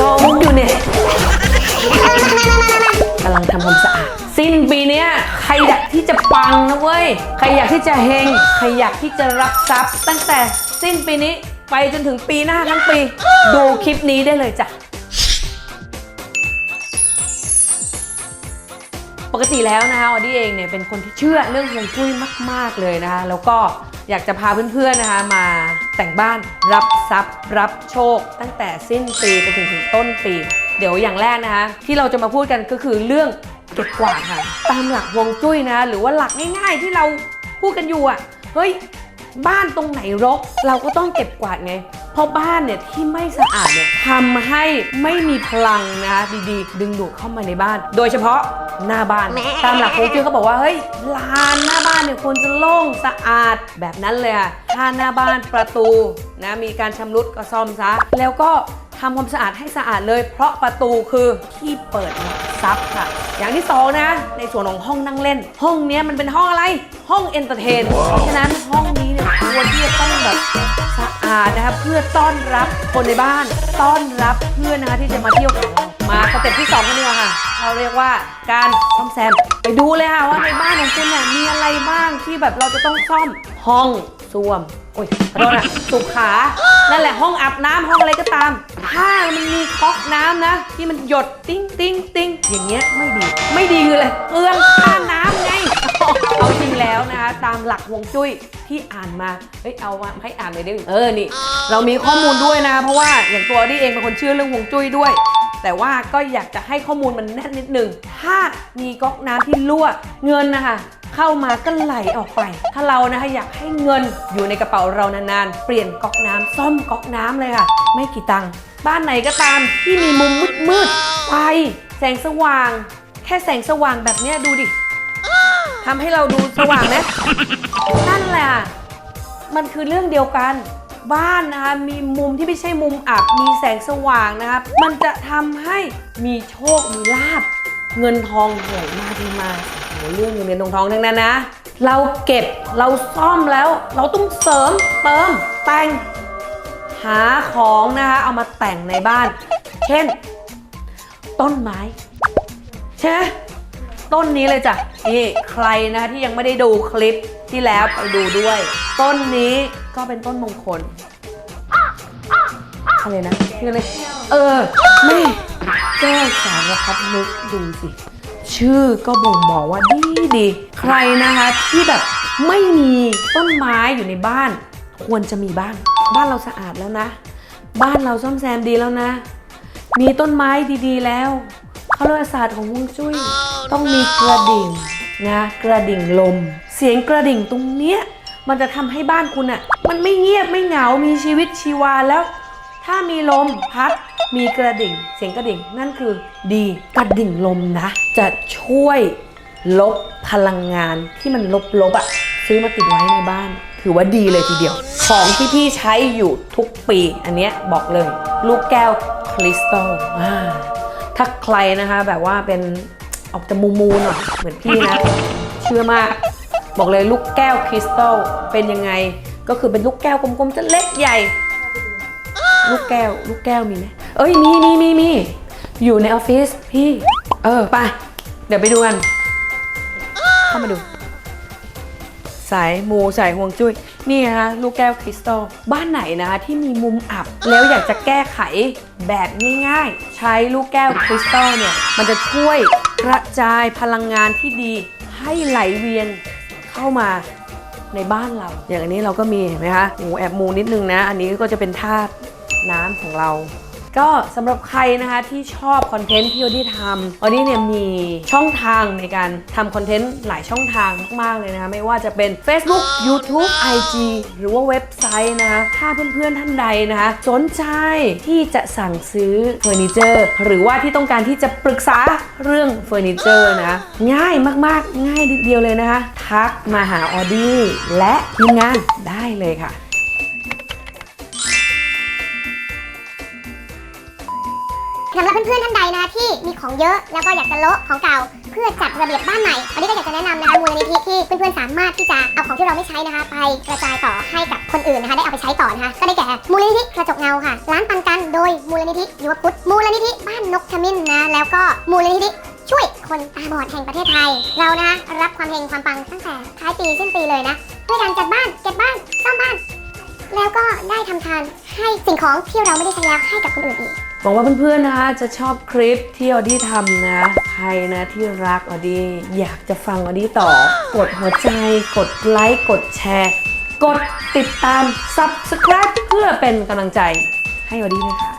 รอมุกอยู่เนี่ยกำลังทำความสะอาดสิ้นปีเนี้ยใครอยากที่จะปังนะเว้ย ใครอยากที่จะเฮง ใครอยากที่จะรับทรัพย์ ตั้งแต่สิ้นปีนี้ไปจนถึงปีหน้าทั้งปี ดูคลิปนี้ได้เลยจ้ะ กติแล้วนะคะออดี้เองเนี่ยเป็นคนที่เชื่อเรื่องฮวงจุ้ยมาก ๆ เลยนะคะแล้วก็อยากจะพาเพื่อนๆนะคะมาแต่งบ้านรับทรัพย์ รับโชค ตั้งแต่สิ้นปีไปถึงถึงต้นปี เดี๋ยวอย่างแรกนะคะที่เราจะมาพูดกันก็คือเรื่องเก็บกวาดค่ะตามหลักฮวงจุ้ยนะคะหรือว่าหลักง่ายๆที่เราพูดกันอยู่อะเฮ้ยบ้านตรงไหนรก เราก็ต้องเก็บกวาดไง เพราะบ้านเนี่ยที่ไม่สะอาดเนี่ยทำให้ไม่มีพลังนะคะดีๆ ดึงดูดเข้ามาในบ้าน โดยเฉพาะหน้าบ้าน ตามหลักโคจุ้ยเขาบอกว่าเฮ้ยลานหน้าบ้านเนี่ยควรจะโล่งสะอาดแบบนั้นเลยอะถ้าหน้าบ้านประตูนะมีการชำรุดก็ซ่อมซะแล้วก็ ทำความสะอาดให้สะอาดเลย เพราะประตูคือที่เปิดซับค่ะ อย่างที่สองนะ ในส่วนของห้องนั่งเล่น ห้องเนี้ยมันเป็นห้องอะไร ห้องเอนเตอร์เทน เพราะฉะนั้นห้องนี้เนี่ยควรที่จะต้องแบบสะอาดนะคะเพื่อต้อนรับคนในบ้าน ต้อนรับเพื่อนนะคะที่จะมาเที่ยวของเรามาสเต็ปที่สองกันดีกว่าค่ะ เราเรียกว่าการซ่อมแซม ไปดูเลยค่ะว่าในบ้านของคุณเนี่ยมีอะไรบ้างที่แบบเราจะต้องซ่อมห้องส้วม โอ้ยขอโทษนะสุขา นั่นแหละห้องอาบน้ำห้องอะไรก็ตาม ถ้ามันมีก๊อกน้ำนะ ที่มันหยดติ้งติ้งติ้งอย่างเงี้ยไม่ดี ไม่ดีคืออะไรเปลืองค่าน้ำไง เอาจริงแล้วนะคะตามหลักฮวงจุ้ยที่อ่านมาเฮ้ยเอามาให้อ่านเลยดิเออนี่ เรามีข้อมูลด้วยนะเพราะว่าอย่างตัวนี่เองเป็นคนเชื่อเรื่องฮวงจุ้ยด้วย แต่ว่าก็อยากจะให้ข้อมูลมันแน่นนิดนึงถ้ามีก๊อกน้ำที่รั่วเงินนะคะ เข้ามาก็ไหลออกไป ถ้าเรานะคะอยากให้เงินอยู่ในกระเป๋าเรานานๆ เปลี่ยนก๊อกน้ำซ่อมก๊อกน้ำเลยค่ะ ไม่กี่ตังค์บ้านไหนก็ตามที่มีมุมมืดๆไฟแสงสว่าง แค่แสงสว่างแบบเนี้ดูดิทำให้เราดูสว่างไหมนั่นแหละ มันคือเรื่องเดียวกัน บ้านนะคะมีมุมที่ไม่ใช่มุมอับ มีแสงสว่างนะครับ มันจะทำให้มีโชค มีลาบ เงินทองไหลมาเทมา เรื่องเงินเงินทองทองทั้งนั้นนะ เราเก็บเราซ่อมแล้ว เราต้องเสริมเติมแต่ง หาของนะคะเอามาแต่งในบ้าน เช่น ต้นไม้ใช่ไหมต้นนี้เลยจ้ะนี่ใครนะที่ยังไม่ได้ดูคลิปที่แล้วไปดูด้วย ต้นนี้ก็เป็นต้นมงคลอะไรนะชื่ออะไรเออไม่แก้วสารพัดนึกดูสิ ชื่อก็บ่งบอกว่าดีดี ใครนะคะที่แบบไม่มีต้นไม้อยู่ในบ้าน ควรจะมีบ้าง บ้านเราสะอาดแล้วนะ บ้านเราซ่อมแซมดีแล้วนะ มีต้นไม้ดีๆแล้วเขาเรียกศาสตร์ของฮวงจุ้ย ต้องมีกระดิ่งนะกระดิ่งลม เสียงกระดิ่งตรงเนี้ยมันจะทำให้บ้านคุณอะ่ะ มันไม่เงียบไม่เหงา มีชีวิตชีวาแล้ว ถ้ามีลมพัดมีกระดิ่ง เสียงกระดิ่งนั่นคือดีกระดิ่งลมนะ จะช่วยลบพลังงานที่มันลบๆอะ่ะซื้อมาติดไว้ในบ้าน ถือว่าดีเลยทีเดียว ของที่พี่ใช้อยู่ทุกปี อันเนี้ยบอกเลย ลูกแก้วคริสตัลอ่าถ้าใครนะคะแบบว่าเป็นออกจะมูมูหน่อยเหมือนพี่นะ เชื่อมาก บอกเลยลูกแก้วคริสตัลเป็นยังไง ก็คือเป็นลูกแก้วกลมๆจะเล็กใหญ่ ลูกแก้ว ลูกแก้วมีไหมเอ้ยมีมีมีมีอยู่ในออฟฟิศพี่ เออไปเดี๋ยวไปดูกันเข้ามาดู สายมูสายห่วงจุ้ยนี่นะคะลูกแก้วคริสตัลบ้านไหนนะคะที่มีมุมอับ แล้วอยากจะแก้ไขแบบง่ายๆ ใช้ลูกแก้วคริสตัลเนี่ย มันจะช่วยกระจายพลังงานที่ดี ให้ไหลเวียนเข้ามาในบ้านเรา อย่างอันนี้เราก็มีเห็นไหมคะโอ้แอบมูนิดนึงนะ อันนี้ก็จะเป็นธาตุ น้ำของเราก็สำหรับใครนะคะที่ชอบคอนเทนต์ที่โอดี้ทำโอดี้เนี่ยมีช่องทางในการทำคอนเทนต์หลายช่องทางมากๆเลยนะคะไม่ว่าจะเป็น Facebook YouTube IG หรือว่าเว็บไซต์นะคะถ้าเพื่อนๆท่านใดนะคะสนใจที่จะสั่งซื้อเฟอร์นิเจอร์หรือว่าที่ต้องการที่จะปรึกษาเรื่องเฟอร์นิเจอร์นะง่ายมากๆ ง่ายเดียวเลยนะคะ ทักมาหาออดี้และทีมงานได้เลยค่ะ สำหรับเพื่อนๆท่านใดนะที่มีของเยอะแล้วก็อยากจะโละของเก่า เพื่อจัดระเบียบบ้านใหม่วันนี้ก็อยากจะแนะนำนะคะมูลนิธิที่เพื่อนๆสามารถที่จะเอาของที่เราไม่ใช้นะคะ ไปกระจายต่อให้กับคนอื่นนะคะได้เอาไปใช้ต่อนะคะก็ได้แก่มูลนิธิกระจกเงาค่ะ ร้านปันกันโดยมูลนิธิยุวพุทธมูลนิธิบ้านนกขมิ้นนะแล้วก็มูลนิธิช่วยคนตาบอดแห่งประเทศไทย เรานะรับความเฮงความปังตั้งแต่ท้ายปีสิ้นปีเลยนะด้วยการจัดบ้านเก็บบ้านซ่อมบ้าน แล้วก็ได้ทำทานให้สิ่งของที่เราไม่ได้ใช้แล้วให้กับคนอื่นอีก วังว่าเพื่อนๆนะคะจะชอบคลิปที่ออดี้ทำนะใครนะที่รักออดี้อยากจะฟังออดี้ต่อ กดหัวใจ กดไลค์ กดแชร์ กดติดตาม Subscribe เพื่อเป็นกำลังใจให้ออดี้ด้วยค่ะ